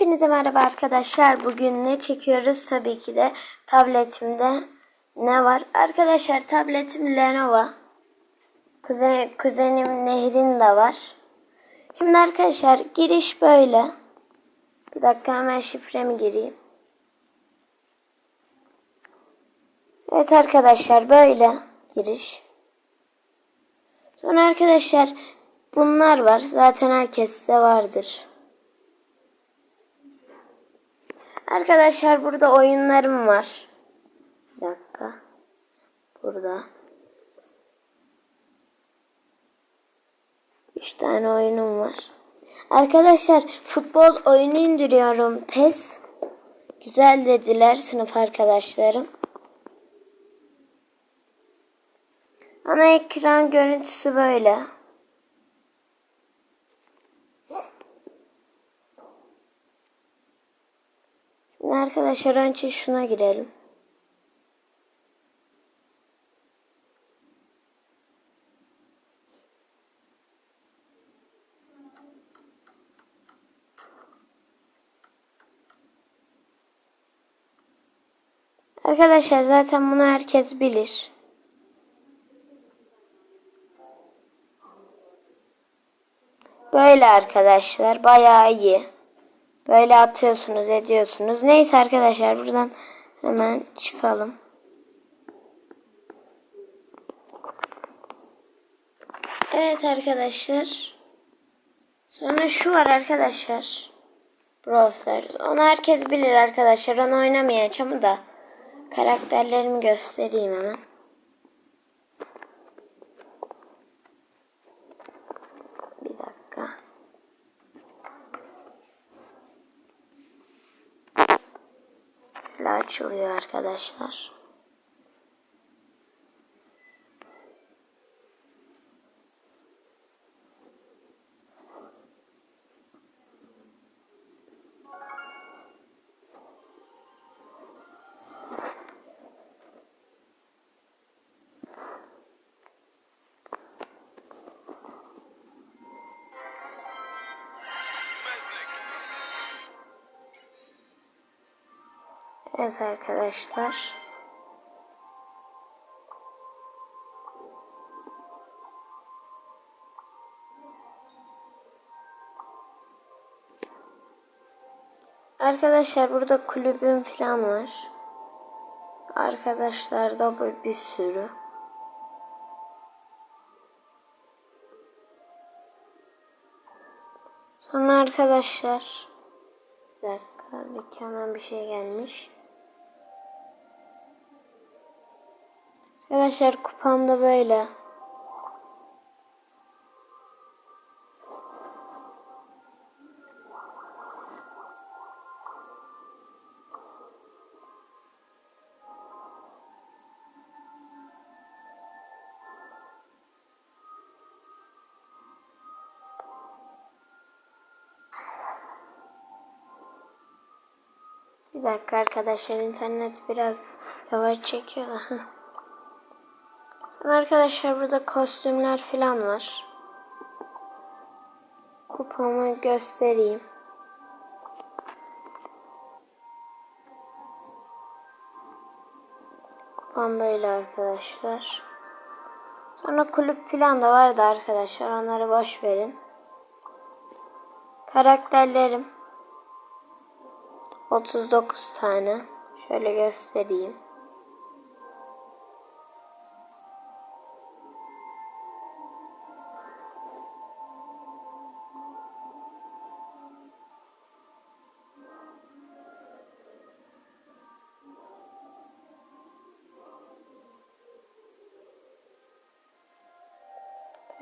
Hepinize merhaba arkadaşlar. Bugün ne çekiyoruz? Tabii ki de tabletimde ne var? Arkadaşlar tabletim Lenovo. Kuzen, kuzenim Nehrin de var. Şimdi arkadaşlar giriş böyle. Bir dakika hemen şifremi gireyim. Evet arkadaşlar böyle giriş. Sonra arkadaşlar bunlar var. Zaten herkeste vardır. Arkadaşlar burada oyunlarım var. Bir dakika. Burada. Üç tane oyunum var. Arkadaşlar futbol oyunu indiriyorum. PES. Güzel dediler sınıf arkadaşlarım. Ana ekran görüntüsü böyle. Şimdi arkadaşlar önce şuna girelim. Arkadaşlar zaten bunu herkes bilir. Böyle arkadaşlar bayağı iyi. Böyle atıyorsunuz ediyorsunuz. Neyse arkadaşlar buradan hemen çıkalım. Evet arkadaşlar. Sonra şu var arkadaşlar. Brawl Stars. Onu herkes bilir arkadaşlar. Onu oynamayacağım da. Karakterlerimi göstereyim hemen. Bir dakika. Böyle açılıyor arkadaşlar. Evet arkadaşlar. Arkadaşlar burada kulübüm falan var. Arkadaşlar da böyle bir sürü. Sonra arkadaşlar bir dakika dükkandan bir şey gelmiş. Arkadaşlar kupam da böyle. Bir dakika arkadaşlar internet biraz yavaş çekiyor. arkadaşlar burada kostümler falan var. Kupamı göstereyim. Kupam böyle arkadaşlar. Sonra kulüp falan da vardı arkadaşlar. Onları boş verin. Karakterlerim 39 tane. Şöyle göstereyim.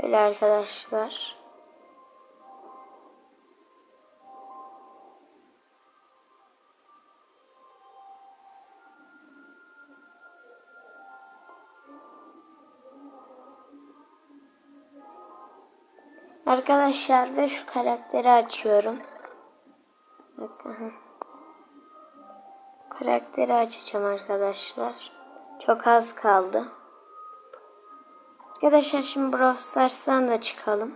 Böyle arkadaşlar. Arkadaşlar ve şu karakteri açıyorum. Karakteri açacağım arkadaşlar. Çok az kaldı. Arkadaşlar şimdi Brawl Stars'tan da çıkalım.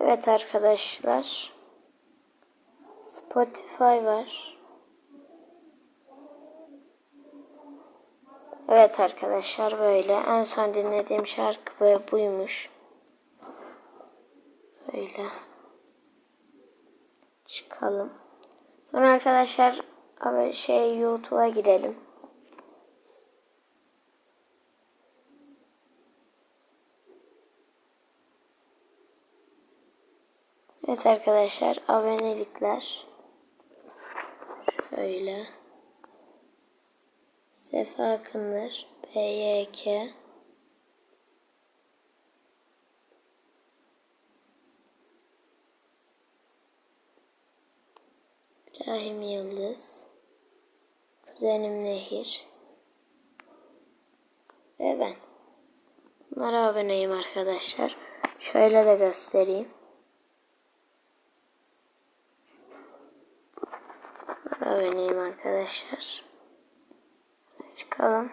Evet arkadaşlar. Spotify var. Evet arkadaşlar böyle. En son dinlediğim şarkı böyle buymuş. Böyle. Çıkalım. Sonra arkadaşlar şey YouTube'a girelim. Evet arkadaşlar abonelikler. Şöyle. Sefa Akınır. BYK. İbrahim Yıldız. Kuzenim Nehir. Ve ben. Bunlara aboneyim arkadaşlar. Şöyle de göstereyim. Aboneyim arkadaşlar. Çıkalım.